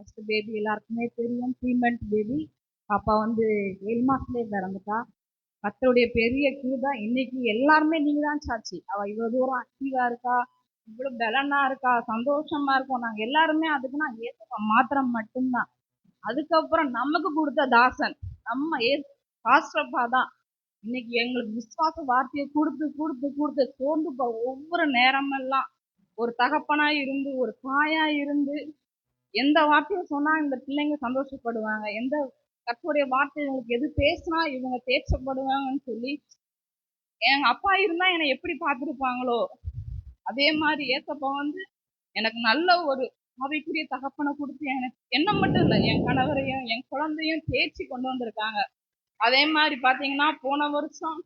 First baby எல்லாருக்குமே தெரியும். ப்ரீமெண்ட் baby பாப்பா வந்து ஏழு மாதத்துலேயே பிறந்துட்டா. கத்தருடைய பெரிய கிருபை இன்னைக்கு எல்லாருமே நீங்க தான் சாட்சி. அவ இவ்வளவு தூரம் ஆக்டிவா இருக்கா? இவ்வளவு பலனாக இருக்கா? சந்தோஷமா இருக்கோம். நாங்க எல்லாருமே அதுக்கு நான் ஏசப்பா மாத்திரம் மட்டும்தான். அதுக்கப்புறம் நமக்கு கொடுத்த தாசன். நம்ம ஏ பாஸ்டப்பா தான். இன்னைக்கு எங்களுக்கு விசுவாச வார்த்தையை கொடுத்து கொடுத்து கொடுத்து சோர்ந்து போ ஒவ்வொரு நேரமெல்லாம் ஒரு தகப்பனா இருந்து ஒரு தாயா இருந்து எந்த வார்த்தையை சொன்னா இந்த பிள்ளைங்க சந்தோஷப்படுவாங்க? எந்த கற்புடைய வார்த்தை இவங்களுக்கு எது பேசினா இவங்க தேர்ச்சப்படுவாங்கன்னு சொல்லி எங்க அப்பா இருந்தா என்னை எப்படி பார்த்துருப்பாங்களோ? அதே மாதிரி ஏசப்பா வந்து எனக்கு நல்ல ஒரு ஆவிக்குரிய தகப்பனை கொடுத்து எனக்கு என்ன மட்டும் இல்லை என் கணவரையும் என் குழந்தையும் தேய்ச்சி கொண்டு வந்திருக்காங்க. அதே மாதிரி பாத்தீங்கன்னா போன வருஷம்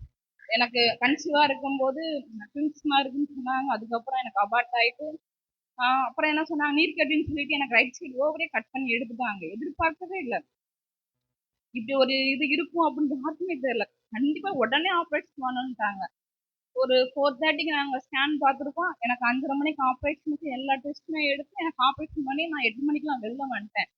எனக்கு கன்சீவா இருக்கும்போது ட்வின்ஸ்மா இருக்குன்னு சொன்னாங்க. அதுக்கப்புறம் எனக்கு அபார்ட் ஆயிட்டு அப்புறம் என்ன சொன்னாங்க? நீர் கட்டின்னு சொல்லிட்டு எனக்கு ரைட் சைடு ஓவரே கட் பண்ணி எடுத்துட்டாங்க. எதிர்பார்க்கவே இல்லை. இப்படி ஒரு இது இருக்கும் அப்படின்னு யாருக்குமே தெரியல. கண்டிப்பா உடனே ஆப்ரேஷன் பண்ணணுன்ட்டாங்க ஒரு ஃபோர் தேர்ட்டிக்கு நாங்கள் ஸ்கேன் பார்த்துருக்கோம். எனக்கு அஞ்சரை மணிக்கு ஆப்ரேஷனுக்கு எல்லா டெஸ்ட்டுமே எடுத்து எனக்கு ஆப்ரேஷன் பண்ணி நான் எட்டு மணிக்கு நான் வெளில வந்துட்டேன்.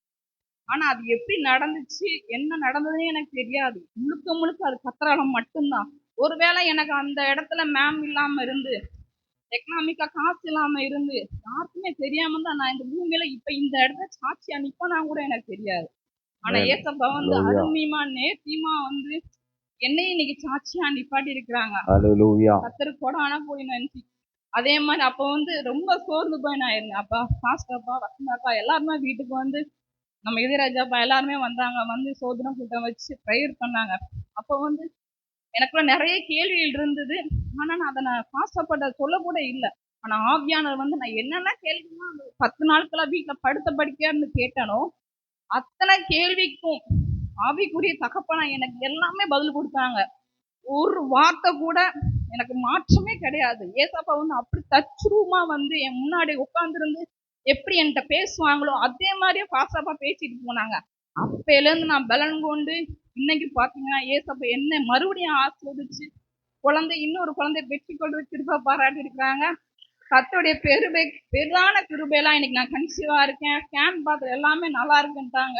ஆனா அது எப்படி நடந்துச்சு? என்ன நடந்ததுன்னு எனக்கு தெரியாது. முழுக்க முழுக்க அது கத்திராலம் மட்டும்தான். ஒருவேளை எனக்கு அந்த இடத்துல மேம் இல்லாம இருந்து எக்கனாமிக்கா காசு இல்லாம இருந்து யாருக்குமே தெரியாம தான் நான் இந்த பூமியில இப்ப இந்த இடத்துல சாட்சியா நிப்பனா கூட எனக்கு தெரியாது. ஆனா. ஏசப்பா வந்து. அருமையுமா நேர்த்தியுமா வந்து என்னையும் இன்னைக்கு சாட்சியா நிப்பாட்டி இருக்கிறாங்க. கத்தருக்கு கூட ஆனா போய் நினைச்சு. அதே மாதிரி அப்போ வந்து ரொம்ப சோர்ந்து போய் நான் இருந்தேன். அப்பா பாஸ்டர் அப்பா வசந்தாப்பா எல்லாருமே வீட்டுக்கு வந்து நம்ம இதயராஜாப்பா எல்லாருமே வந்தாங்க. வந்து சோதனை கூட்டம் வச்சு ப்ரேயர் பண்ணாங்க. அப்போ வந்து எனக்குலாம் நிறைய கேள்விகள் இருந்தது. ஆனா நான் அதை நான் பாஸ்டப்பட்ட சொல்ல கூட இல்லை. ஆனா ஆவியானவர் வந்து நான் என்னென்ன கேள்வினா அந்த பத்து நாட்களாக வீட்டில் படுத்த படிக்கான்னு கேட்டனோ அத்தனை கேள்விக்கும் ஆவிக்குரிய தகப்பனா எனக்கு எல்லாமே பதில் கொடுத்தாங்க. ஒரு வார்த்தை கூட எனக்கு மாற்றமே கிடையாது. ஏசப்பா வந்து அப்படி தச்சுருவமா வந்து என் முன்னாடி உட்காந்துருந்து எப்படி என்கிட்ட பேசுவாங்களோ அதே மாதிரியே பாசாப்பா பேசிட்டு போனாங்க. அப்பையிலேருந்து நான் பலன் கொண்டு இன்னைக்கு பாத்தீங்கன்னா ஏசப்பா என்ன மறுபடியும் ஆஸ்வதிச்சு குழந்தை இன்னொரு குழந்தை பெற்றுக்கொள்வது கிருபா பாராட்டி இருக்கிறாங்க கத்தோடைய பெருமை பெரிதான கிருபையெல்லாம் இன்னைக்கு நான் கன்சீவாக இருக்கேன். ஸ்கேன் பார்த்து எல்லாமே நல்லா இருக்குன்ட்டாங்க.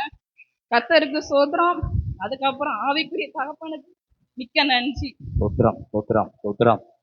கத்தருக்கு சோதரம் அதுக்கப்புறம் ஆவிக்குரிய தகப்பனுக்கு மிக்க நன்றி. சோத்ரம் சோத்ரம் சோத்ரம்